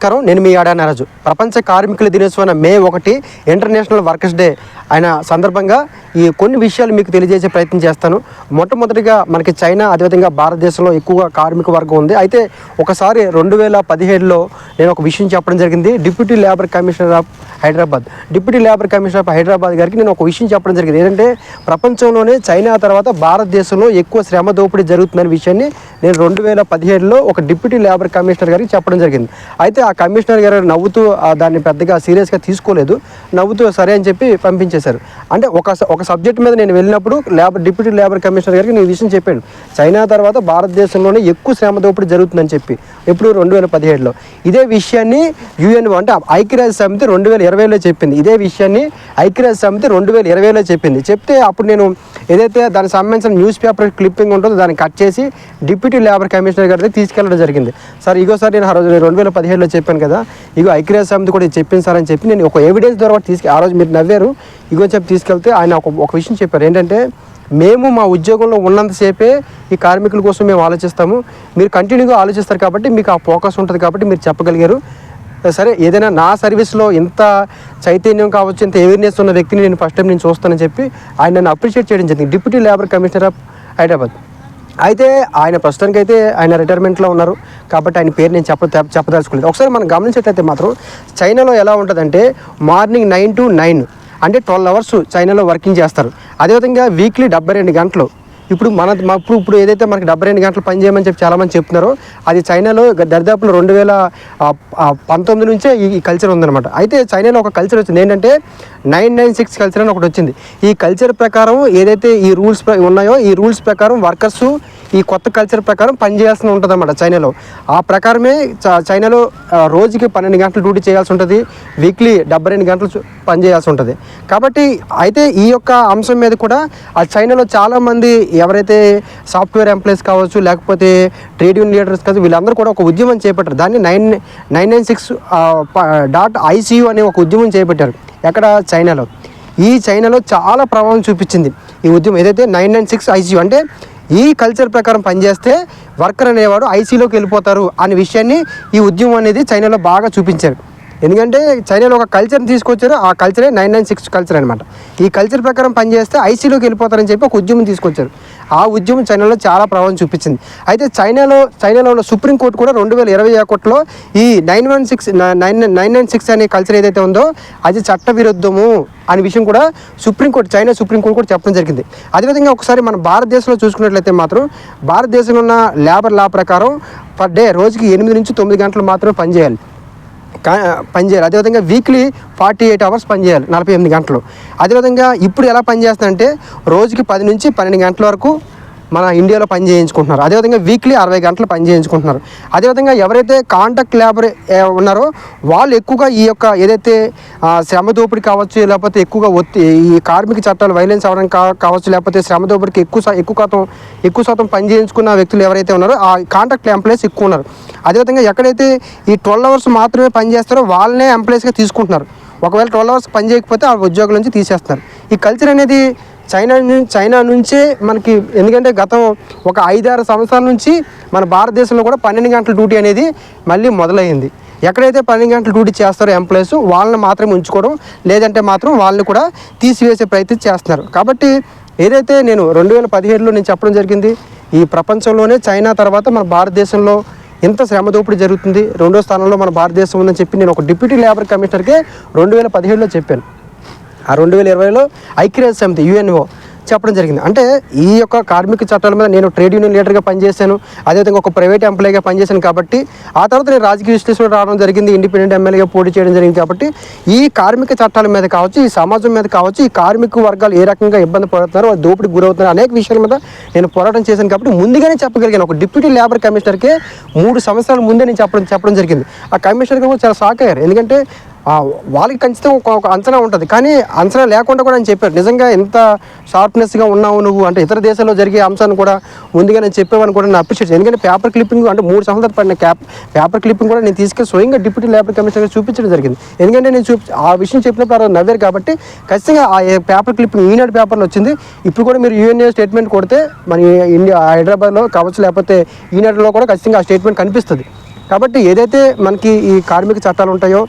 నమస్కారం. నేను మీ ఆడా నరాజు. ప్రపంచ కార్మికుల దినోత్సవం మే ఒకటి ఇంటర్నేషనల్ వర్కర్స్ డే అయిన సందర్భంగా ఈ కొన్ని విషయాలు మీకు తెలియజేసే ప్రయత్నం చేస్తాను. మొట్టమొదటిగా మనకి చైనా అదేవిధంగా భారతదేశంలో ఎక్కువగా కార్మిక వర్గం ఉంది. అయితే ఒకసారి రెండు వేల పదిహేడులో నేను ఒక విషయం చెప్పడం జరిగింది. Deputy labour commissioner of Hyderabad deputy labour commissioner of Hyderabad గారికి నేను ఒక విషయం చెప్పడం జరిగింది. ఏంటంటే ప్రపంచంలోనే చైనా తర్వాత భారతదేశంలో ఎక్కువ శ్రమ దోపిడీ జరుగుతుందనే విషయాన్ని నేను రెండు వేల పదిహేడులో ఒక డిప్యూటీ లేబర్ కమిషనర్ గారికి చెప్పడం జరిగింది. అయితే ఆ కమిషనర్ గారు నవ్వుతూ దాన్ని పెద్దగా సీరియస్గా తీసుకోలేదు. నవ్వుతూ సరే అని చెప్పి పంపించేశారు. అంటే ఒక ఒక సబ్జెక్ట్ మీద నేను వెళ్ళినప్పుడు లేబర్ డిప్యూటీ లేబర్ కమిషనర్ గారికి నేను విషయం చెప్పాను. చైనా తర్వాత భారతదేశంలోనే ఎక్కువ శ్రమ దోపిడీ జరుగుతుందని చెప్పి ఎప్పుడు రెండు వేల పదిహేడులో. ఇదే విషయాన్ని యుఎన్ అంటే ఐక్యరాజ్య సమితి రెండు వేల ఇరవైలో చెప్పింది. ఇదే విషయాన్ని ఐక్యరాజ్య సమితి రెండు వేల ఇరవైలో చెప్పింది. చెప్తే అప్పుడు నేను ఏదైతే దానికి సంబంధించిన న్యూస్ పేపర్ క్లిప్పింగ్ ఉంటుందో దాన్ని కట్ చేసి డిప్యూటీ లేబర్ కమిషనర్ గారికి తీసుకెళ్ళడం జరిగింది. సార్ ఇగో సార్ నేను ఆ రోజు రెండు వేల పదిహేడులో చెప్పాను కదా. ఇగో ఐక్యరాజ్య సమితి కూడా ఇది చెప్పింది సార్ అని చెప్పి నేను ఒక ఎవిడెన్స్ ద్వారా తీసుకు ఆ రోజు మీరు నవ్వారు. ఇగో చెప్పి తీసుకెళ్తే ఆయన ఒక ఒక విషయం చెప్పారు. ఏంటంటే మేము మా ఉద్యోగంలో ఉన్నంతసేపే ఈ కార్మికుల కోసం మేము ఆలోచిస్తాము. మీరు కంటిన్యూగా ఆలోచిస్తారు కాబట్టి మీకు ఆ ఫోకస్ ఉంటుంది కాబట్టి మీరు చెప్పగలిగారు. సరే ఏదైనా నా సర్వీస్లో ఇంత చైతన్యం కావచ్చు ఇంత అవేర్నెస్ ఉన్న వ్యక్తిని నేను ఫస్ట్ టైం నేను చూస్తానని చెప్పి ఆయన నన్ను అప్రిషియేట్ చేయడం జరిగింది. Deputy labour commissioner of Hyderabad అయితే ఆయన ప్రస్తుతానికి అయితే ఆయన రిటైర్మెంట్లో ఉన్నారు. కాబట్టి ఆయన పేరు నేను చెప్ప చెప్పదలుచుకోలేదు. ఒకసారి మనం గమనించేటైతే మాత్రం చైనాలో ఎలా ఉంటుందంటే మార్నింగ్ నైన్ టు నైన్ అంటే ట్వెల్వ్ అవర్స్ చైనాలో వర్కింగ్ చేస్తారు. అదేవిధంగా వీక్లీ డెబ్బై రెండు గంటలు ఇప్పుడు మన ఇప్పుడు ఇప్పుడు ఏదైతే మనకి డెబ్బై రెండు గంటలు పని చేయమని చెప్పి చాలామంది చెప్తున్నారో అది చైనాలో దరిదాపులు రెండు వేల పంతొమ్మిది నుంచే ఈ కల్చర్ ఉందన్నమాట. అయితే చైనాలో ఒక కల్చర్ వచ్చింది. ఏంటంటే నైన్ నైన్ సిక్స్ కల్చర్ అని ఒకటి వచ్చింది. ఈ కల్చర్ ప్రకారం ఏదైతే ఈ రూల్స్ ఉన్నాయో ఈ రూల్స్ ప్రకారం వర్కర్స్ ఈ కొత్త కల్చర్ ప్రకారం పనిచేయాల్సి ఉంటుంది అన్నమాట చైనాలో. ఆ ప్రకారమే చ- చైనాలో రోజుకి పన్నెండు గంటలు డ్యూటీ చేయాల్సి ఉంటుంది. వీక్లీ డెబ్బై రెండు గంటలు పనిచేయాల్సి ఉంటుంది. కాబట్టి అయితే ఈ యొక్క అంశం మీద కూడా ఆ చైనాలో చాలామంది ఎవరైతే సాఫ్ట్వేర్ ఎంప్లాయీస్ కావచ్చు లేకపోతే ట్రేడ్ యూనియన్ లీడర్స్ కావచ్చు వీళ్ళందరూ కూడా ఒక ఉద్యమం చేపట్టారు. దాన్ని nine nine nine six dot ICU అనే ఒక ఉద్యమం చేపట్టారు. ఎక్కడ? చైనాలో. ఈ చైనాలో చాలా ప్రభావం చూపించింది. ఈ ఉద్యమం ఏదైతే నైన్ నైన్ సిక్స్ ఐసీయూ అంటే ఈ కల్చర్ ప్రకారం పనిచేస్తే వర్కర్ అనేవాడు ఐసీలోకి వెళ్ళిపోతారు అనే విషయాన్ని ఈ ఉద్యమం అనేది చైనాలో బాగా చూపించారు. ఎందుకంటే చైనాలో ఒక కల్చర్ని తీసుకొచ్చారు ఆ కల్చరే నైన్ నైన్ సిక్స్ కల్చర్ అనమాట ఈ కల్చర్ ప్రకారం పనిచేస్తే ఐసీలోకి వెళ్ళిపోతారని చెప్పి ఒక ఉద్యమం తీసుకొచ్చారు. ఆ ఉద్యమం చైనాలో చాలా ప్రభావం చూపించింది. అయితే చైనాలో చైనాలో ఉన్న సుప్రీంకోర్టు కూడా రెండు వేల ఇరవై ఒకటిలో ఈ nine one six nine nine nine six అనే కల్చర్ ఏదైతే ఉందో అది చట్ట విరుద్ధము అనే విషయం కూడా సుప్రీంకోర్టు చైనా సుప్రీంకోర్టు కూడా చెప్పడం జరిగింది. అదేవిధంగా ఒకసారి మన భారతదేశంలో చూసుకున్నట్లయితే మాత్రం భారతదేశంలో ఉన్న లేబర్ లా ప్రకారం పర్ డే రోజుకి ఎనిమిది నుంచి తొమ్మిది గంటలు మాత్రమే పనిచేయాలి పనిచేయాలి అదేవిధంగా వీక్లీ ఫార్టీ ఎయిట్ అవర్స్ పనిచేయాలి నలభై ఎనిమిది గంటలు. అదేవిధంగా ఇప్పుడు ఎలా పనిచేస్తుందంటే రోజుకి పది నుంచి పన్నెండు గంటల వరకు మన ఇండియాలో పని చేయించుకుంటున్నారు. అదేవిధంగా వీక్లీ అరవై గంటలు పని చేయించుకుంటున్నారు. అదేవిధంగా ఎవరైతే కాంట్రాక్ట్ లేబర్ ఉన్నారో వాళ్ళు ఎక్కువగా ఈ యొక్క ఏదైతే శ్రమ దోపిడీ కావచ్చు లేకపోతే ఎక్కువగా ఒత్తి ఈ కార్మిక చట్టాలు వైలెన్స్ అవ్వడం కావచ్చు లేకపోతే శ్రమ దోపిడీకి ఎక్కువ ఎక్కువ శాతం ఎక్కువ శాతం పని చేయించుకున్న వ్యక్తులు ఎవరైతే ఉన్నారో ఆ కాంటాక్ట్ ఎంప్లాయీస్ ఎక్కువ ఉన్నారు. అదేవిధంగా ఎక్కడైతే ఈ ట్వెల్వ్ అవర్స్ మాత్రమే పని చేస్తారో వాళ్ళనే ఎంప్లాయీస్గా తీసుకుంటున్నారు. ఒకవేళ ట్వెల్వ్ అవర్స్ పని చేయకపోతే ఆ ఉద్యోగుల నుంచి తీసేస్తున్నారు. ఈ కల్చర్ అనేది చైనా చైనా నుంచే మనకి ఎందుకంటే గతం ఒక ఐదారు సంవత్సరాల నుంచి మన భారతదేశంలో కూడా పన్నెండు గంటల డ్యూటీ అనేది మళ్ళీ మొదలైంది ఎక్కడైతే పన్నెండు గంటల డ్యూటీ చేస్తారో ఎంప్లాయీస్ వాళ్ళని మాత్రమే ఉంచుకోవడం లేదంటే మాత్రం వాళ్ళని కూడా తీసివేసే ప్రయత్నం చేస్తున్నారు. కాబట్టి ఏదైతే నేను రెండు వేల పదిహేడులో నేను చెప్పడం జరిగింది ఈ ప్రపంచంలోనే చైనా తర్వాత మన భారతదేశంలో ఎంత శ్రమ దోపిడీ జరుగుతుంది. రెండో స్థానంలో మన భారతదేశం ఉందని చెప్పి నేను ఒక డిప్యూటీ లేబర్ కమిషనర్కే రెండు వేల పదిహేడులో చెప్పాను. ఆ రెండు వేల ఇరవైలో ఐక్యరాజ్య సమితి యుఎన్ఓ చెప్పడం జరిగింది. అంటే ఈ యొక్క కార్మిక చట్టాల మీద నేను ట్రేడ్ యూనియన్ లీడర్గా పనిచేశాను అదేవిధంగా ఒక ప్రైవేట్ ఎంప్లాయీగా పనిచేశాను కాబట్టి ఆ తర్వాత నేను రాజకీయ విశ్లేషణ రావడం జరిగింది ఇండిపెండెంట్ ఎమ్మెల్యేగా పోటీ చేయడం జరిగింది కాబట్టి ఈ కార్మిక చట్టాల మీద కావచ్చు ఈ సమాజం మీద కావచ్చు ఈ కార్మిక వర్గాలు ఏ రకంగా ఇబ్బంది పడుతున్నారో వాళ్ళు దోపిడి గురవుతున్నారు అనేక విషయాల మీద నేను పోరాటం చేశాను కాబట్టి ముందుగానే చెప్పగలిగాను. ఒక డిప్యూటీ లేబర్ కమిషనర్కే మూడు సంవత్సరాల ముందే నేను చెప్పడం చెప్పడం జరిగింది. ఆ కమిషనర్ కూడా చాలా షాక్ అయ్యారు ఎందుకంటే వాళ్ళకి ఖచ్చితంగా ఒక అంచనా ఉంటుంది. కానీ అంచనా లేకుండా కూడా ఆయన చెప్పారు. నిజంగా ఎంత షార్ప్నెస్గా ఉన్నావు నువ్వు? అంటే ఇతర దేశాల్లో జరిగే అంశాన్ని కూడా ముందుగా నేను చెప్పేవని కూడా నేను అప్రిషియేట్ ఎందుకంటే పేపర్ క్లిప్పింగ్ అంటే మూడు సంవత్సరాలు పడిన క్యాప్ పేపర్ క్లిప్పింగ్ కూడా నేను తీసుకెళ్ళి స్వయంగా డిప్యూటీ లేబర్ కమిషనర్ చూపించడం జరిగింది. ఎందుకంటే నేను చూపి ఆ విషయం చెప్పినప్పుడు అలా నవ్వారు కాబట్టి ఖచ్చితంగా ఆ పేపర్ క్లిప్పింగ్ ఈనాడు పేపర్లో వచ్చింది. ఇప్పుడు కూడా మీరు యూఎన్ఏ స్టేట్మెంట్ కొడితే మన ఇండియా హైదరాబాద్లో కావచ్చు లేకపోతే ఈనాడులో కూడా ఖచ్చితంగా ఆ స్టేట్మెంట్ కనిపిస్తుంది. కాబట్టి ఏదైతే మనకి ఈ కార్మిక చట్టాలు ఉంటాయో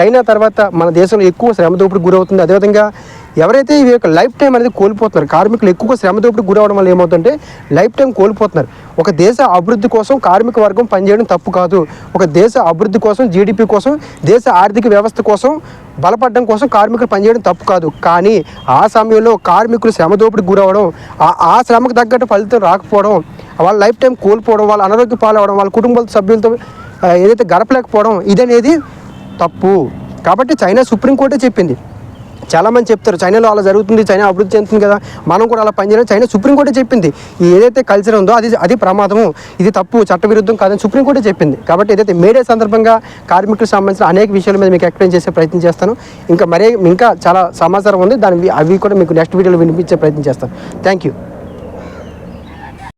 చైనా తర్వాత మన దేశంలో ఎక్కువ శ్రమ దోపిడికి గురవుతుంది. అదేవిధంగా ఎవరైతే ఈ యొక్క లైఫ్ టైం అనేది కోల్పోతున్నారు కార్మికులు ఎక్కువగా శ్రమ దోపిడికి గురవడం వల్ల ఏమవుతుందంటే లైఫ్ టైం కోల్పోతున్నారు. ఒక దేశ అభివృద్ధి కోసం కార్మిక వర్గం పనిచేయడం తప్పు కాదు. ఒక దేశ అభివృద్ధి కోసం జీడిపి కోసం దేశ ఆర్థిక వ్యవస్థ కోసం బలపడడం కోసం కార్మికులు పనిచేయడం తప్పు కాదు. కానీ ఆ సమయంలో కార్మికులు శ్రమ దోపిడికి గురవడం ఆ- ఆ శ్రమకు తగ్గట్టు ఫలితం రాకపోవడం వాళ్ళ లైఫ్ టైం కోల్పోవడం వాళ్ళ అనారోగ్య పాలవడం వాళ్ళ కుటుంబ సభ్యులతో ఏదైతే గడపలేకపోవడం ఇదనేది తప్పు. కాబట్టి చైనా సుప్రీంకోర్టే చెప్పింది. చాలామంది చెప్తారు చైనాలో అలా జరుగుతుంది చైనా అభివృద్ధి చెందుతుంది కదా మనం కూడా అలా పనిచేయాలి చైనా సుప్రీంకోర్టే చెప్పింది. ఏదైతే కల్చర్ ఉందో అది అది ప్రమాదము ఇది తప్పు చట్టవిరుద్ధం కాదని సుప్రీంకోర్టే చెప్పింది. కాబట్టి ఏదైతే మేడే సందర్భంగా కార్మికులకు సంబంధించిన అనేక విషయాల మీద మీకు ఎక్స్ప్లెయిన్ చేసే ప్రయత్నం చేస్తాను. ఇంకా మరే ఇంకా చాలా సమాచారం ఉంది దాని అవి కూడా మీకు నెక్స్ట్ వీడియోలో వినిపించే ప్రయత్నం చేస్తాను. Thank you.